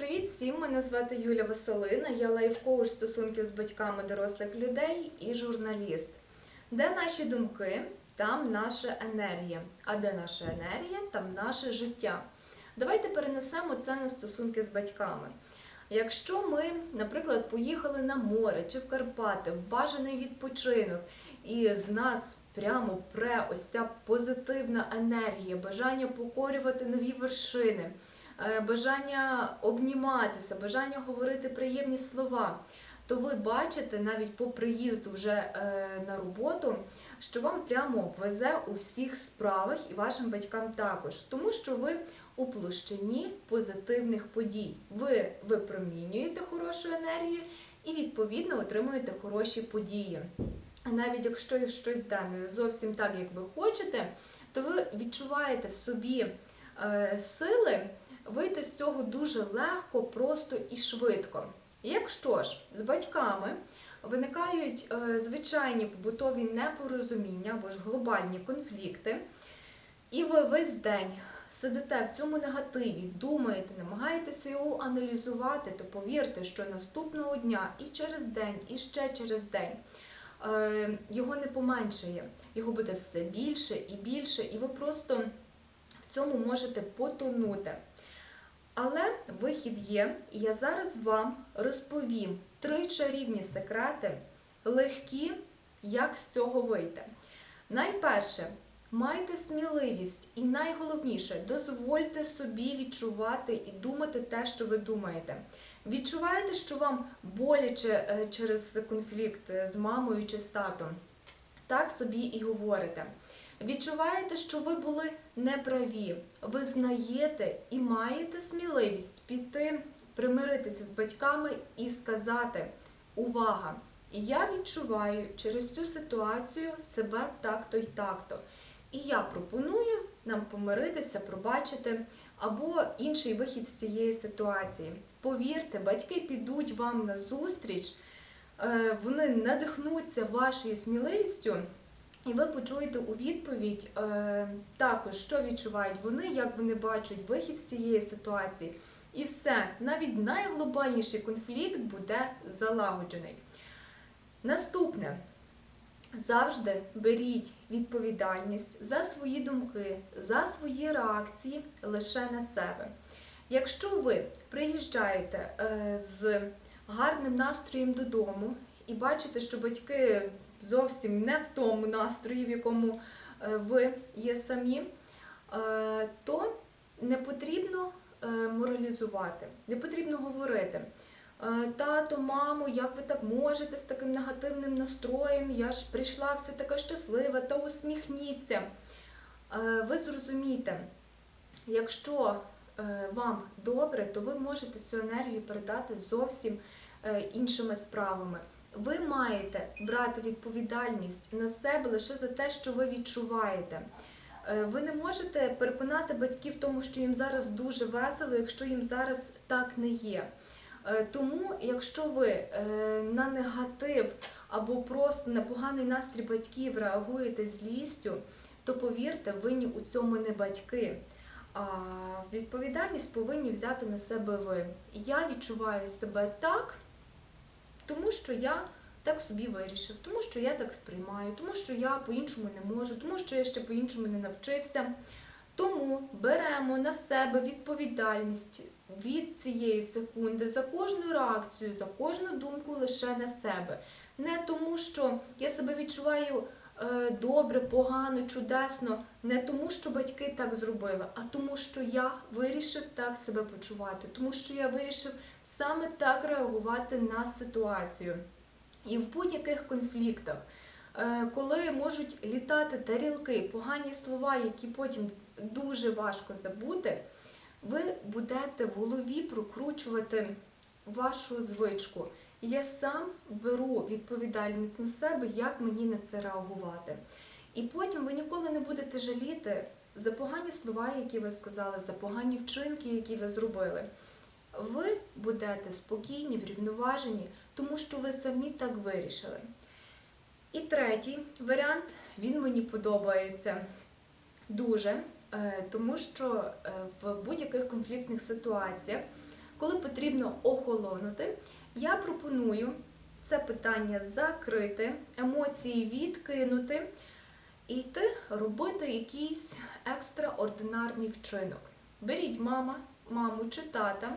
Привіт всім! Мене звати Юля Василина. Я лайф-коуч стосунків з батьками дорослих людей і журналіст. Де наші думки, там наша енергія. А де наша енергія, там наше життя. Давайте перенесемо це на стосунки з батьками. Якщо ми, наприклад, поїхали на море чи в Карпати, в бажаний відпочинок, і з нас прямо пре ось ця позитивна енергія, бажання покорювати нові вершини, бажання обніматися, бажання говорити приємні слова, то ви бачите навіть по приїзду вже е, на роботу, що вам прямо везе у всіх справах і вашим батькам також, тому що ви у площині позитивних подій. Ви випромінюєте хорошу енергію і відповідно отримуєте хороші події. А навіть якщо щось да, не зовсім так, як ви хочете, то ви відчуваєте в собі е, сили вийти з цього дуже легко, просто і швидко. Якщо ж з батьками виникають е, звичайні побутові непорозуміння або ж глобальні конфлікти, і ви весь день сидите в цьому негативі, думаєте, намагаєтеся його аналізувати, то повірте, що наступного дня і через день, і ще через день е, його не поменшає, його буде все більше і більше, і ви просто в цьому можете потонути. Але вихід є, і я зараз вам розповім три чарівні секрети, легкі, як з цього вийти. Найперше, майте сміливість, і найголовніше, дозвольте собі відчувати і думати те, що ви думаєте. Відчуваєте, що вам боляче е, через конфлікт з мамою чи з татом? Так собі і говорите. Відчуваєте, що ви були неправі, ви знаєте і маєте сміливість піти, примиритися з батьками і сказати: Увага! Я відчуваю через цю ситуацію себе так-то й так-то. І я пропоную нам помиритися, пробачити або інший вихід з цієї ситуації. Повірте, батьки підуть вам на зустріч, е, вони надихнуться вашою сміливістю. І ви почуєте у відповідь е, також, що відчувають вони, як вони бачать вихід з цієї ситуації. І все, навіть найглобальніший конфлікт буде залагоджений. Наступне. Завжди беріть відповідальність за свої думки, за свої реакції лише на себе. Якщо ви приїжджаєте е, з гарним настроєм додому і бачите, що батьки зовсім не в тому настрої, в якому е, ви є самі, е, то не потрібно е, моралізувати, не потрібно говорити. «Е, Тато, мамо, як ви так можете з таким негативним настроєм? Я ж прийшла все така щаслива, та усміхніться. Ви зрозумієте, якщо вам добре, то ви можете цю енергію передати зовсім іншими справами. Ви маєте брати відповідальність на себе лише за те, що ви відчуваєте. Е, Ви не можете переконати батьків в тому, що їм зараз дуже весело, якщо їм зараз так не є. Е, Тому, якщо ви е, на негатив або просто на поганий настрій батьків реагуєте злістю, то повірте, винні у цьому не батьки. А відповідальність повинні взяти на себе ви. Я відчуваю себе так, тому що я так собі вирішив, тому що я так сприймаю, тому що я по-іншому не можу, тому що я ще по-іншому не навчився. Тому беремо на себе відповідальність від цієї секунди за кожну реакцію, за кожну думку лише на себе. Не тому, що я себе відчуваю добре, погано, чудесно, не тому, що батьки так зробили, а тому, що я вирішив так себе почувати, тому що я вирішив саме так реагувати на ситуацію. І в будь-яких конфліктах, е, коли можуть літати тарілки, погані слова, які потім дуже важко забути, ви будете в голові прокручувати вашу звичку. Я сам беру відповідальність на себе, як мені на це реагувати. І потім ви ніколи не будете жаліти за погані слова, які ви сказали, за погані вчинки, які ви зробили. Ви будете спокійні, врівноважені, тому що ви самі так вирішили. І третій варіант, він мені подобається дуже, е, тому що е, в будь-яких конфліктних ситуаціях коли потрібно охолонути, я пропоную це питання закрити, емоції відкинути і йти робити якийсь екстраординарний вчинок. Беріть мама, маму чи тата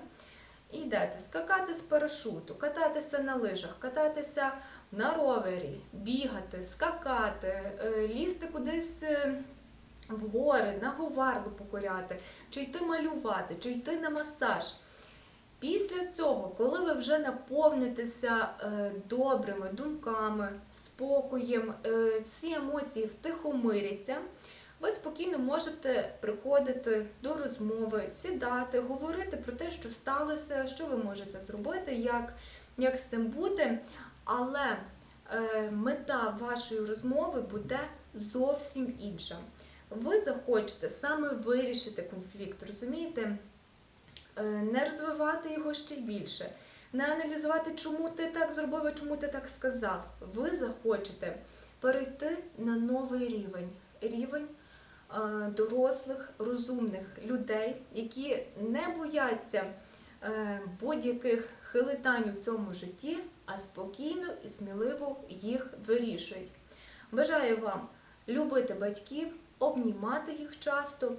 і йдете скакати з парашуту, кататися на лижах, кататися на ровері, бігати, скакати, е, лізти кудись е, в гори, на говарлу покоряти, чи йти малювати, чи йти на масаж. Після цього, коли ви вже наповнитеся е, добрими думками, спокоєм, е, всі емоції втихомиряться, ви спокійно можете приходити до розмови, сідати, говорити про те, що сталося, що ви можете зробити, як, як з цим бути. Але е, мета вашої розмови буде зовсім інша. Ви захочете саме вирішити конфлікт, розумієте? Е, не розвивати його ще більше, не аналізувати, чому ти так зробив, чому ти так сказав. Ви захочете перейти на новий рівень рівень е, дорослих, розумних людей, які не бояться е, будь-яких хилитань у цьому житті, а спокійно і сміливо їх вирішують. Бажаю вам любити батьків, обнімати їх часто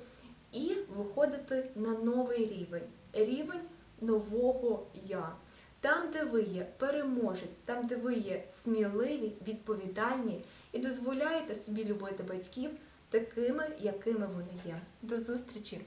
і виходити на новий рівень рівень нового я. Там, де ви є переможець, там, де ви є сміливі, відповідальні і дозволяєте собі любити батьків такими, якими вони є. До зустрічі!